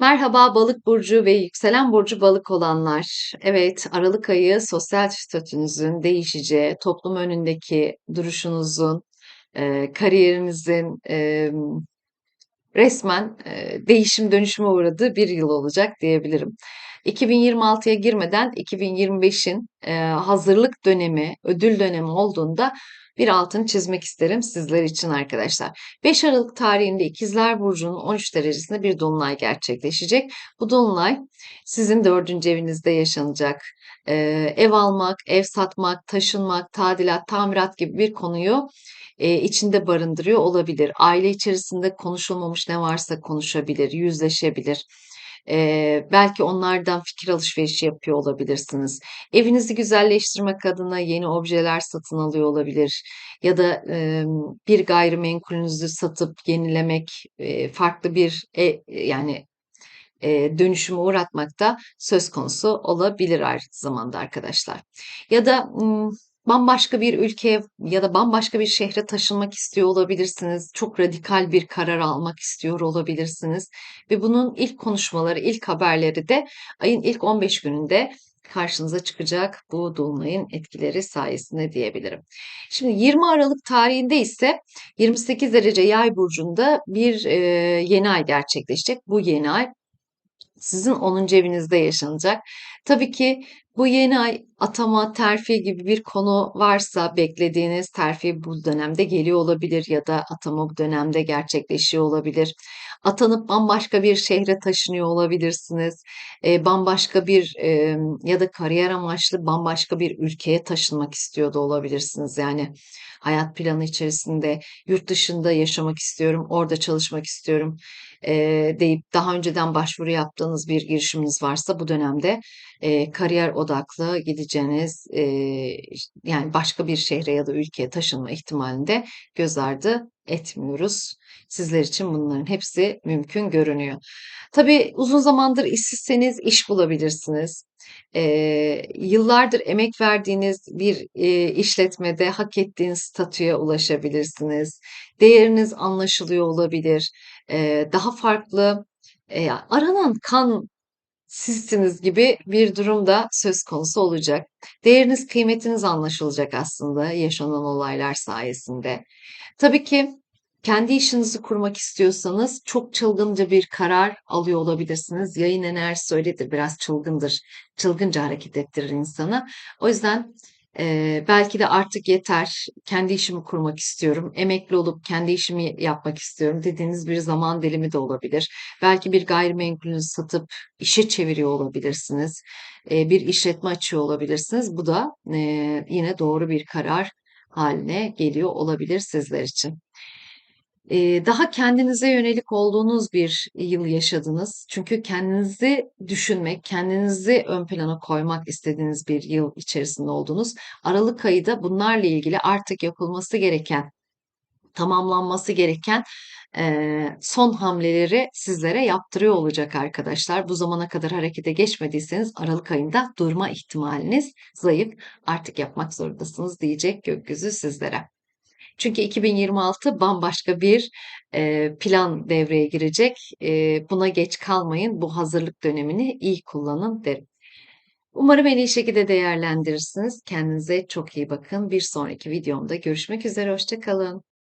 Merhaba Balık burcu ve yükselen burcu Balık olanlar. Evet, Aralık ayı sosyal statünüzün değişeceği, toplum önündeki duruşunuzun, eee, kariyerinizin, emm, resmen, eee, değişim dönüşüme uğradığı bir yıl olacak diyebilirim. 2026'ya girmeden 2025'in, eee, hazırlık dönemi, ödül dönemi olduğunda bir altını çizmek isterim sizler için arkadaşlar. 5 Aralık tarihinde İkizler Burcu'nun 13 derecesinde bir dolunay gerçekleşecek. Bu dolunay sizin dördüncü evinizde yaşanacak. Eee, ev almak, ev satmak, taşınmak, tadilat, tamirat gibi bir konuyu eee, içinde barındırıyor olabilir. Aile içerisinde konuşulmamış ne varsa konuşabilir, yüzleşebilir. Eee, belki onlardan fikir alışverişi yapıyor olabilirsiniz. Evinizi güzelleştirmek adına yeni objeler satın alıyor olabilir ya da emm, bir gayrimenkulünüzü satıp yenilemek, eee, farklı bir e yani eee, dönüşüme uğratmak da söz konusu olabilir aynı zamanda arkadaşlar. Ya da bambaşka bir ülkeye ya da bambaşka bir şehre taşınmak istiyor olabilirsiniz. Çok radikal bir karar almak istiyor olabilirsiniz. Ve bunun ilk konuşmaları, ilk haberleri de ayın ilk 15 gününde karşınıza çıkacak bu dolunayın etkileri sayesinde diyebilirim. Şimdi 20 Aralık tarihinde ise 28 derece yay burcunda bir e, yeni ay gerçekleşecek. Bu yeni ay sizin 10. evinizde yaşanacak. Tabii ki bu yeni ay atama, terfi gibi bir konu varsa beklediğiniz terfi bu dönemde geliyor olabilir ya da atama bu dönemde gerçekleşiyor olabilir. Atanıp bambaşka bir şehre taşınıyor olabilirsiniz. E, bambaşka bir e, ya da kariyer amaçlı bambaşka bir ülkeye taşınmak istiyor da olabilirsiniz. Yani hayat planı içerisinde yurt dışında yaşamak istiyorum, orada çalışmak istiyorum e, deyip daha önceden başvuru yaptığınız bir girişiminiz varsa bu dönemde e, kariyer odaklı gideceğiniz e, yani başka bir şehre ya da ülkeye taşınma ihtimalini de göz ardı etmiyoruz. Sizler için bunların hepsi mümkün görünüyor. Tabii uzun zamandır işsizseniz iş bulabilirsiniz. Eee, yıllardır emek verdiğiniz bir eee, işletmede hak ettiğiniz statüye ulaşabilirsiniz. Değeriniz anlaşılıyor olabilir. Eee, daha farklı, eee, aranan kan sizsiniz gibi bir durum da söz konusu olacak. Değeriniz, kıymetiniz anlaşılacak aslında yaşanan olaylar sayesinde. Tabii ki kendi işinizi kurmak istiyorsanız çok çılgınca bir karar alıyor olabilirsiniz. Yayın enerjisi öyledir, biraz çılgındır. Çılgınca hareket ettirir insanı. O yüzden Eee, belki de artık yeter, kendi işimi kurmak istiyorum, emekli olup kendi işimi yapmak istiyorum dediğiniz bir zaman dilimi de olabilir. Belki bir gayrimenkulünüzü satıp işe çeviriyor olabilirsiniz. Eee, bir işletme açıyor olabilirsiniz. Bu da eee, yine doğru bir karar haline geliyor olabilir sizler için. Daha kendinize yönelik olduğunuz bir yıl yaşadınız. Çünkü kendinizi düşünmek, kendinizi ön plana koymak istediğiniz bir yıl içerisinde oldunuz. Aralık ayı da bunlarla ilgili artık yapılması gereken, tamamlanması gereken son hamleleri sizlere yaptırıyor olacak arkadaşlar. Bu zamana kadar harekete geçmediyseniz Aralık ayında durma ihtimaliniz zayıf. Artık yapmak zorundasınız diyecek gökyüzü sizlere. Çünkü 2026 bambaşka bir e, plan devreye girecek. E, buna geç kalmayın. Bu hazırlık dönemini iyi kullanın derim. Umarım en iyi şekilde değerlendirirsiniz. Kendinize çok iyi bakın. Bir sonraki videomda görüşmek üzere. Hoşça kalın.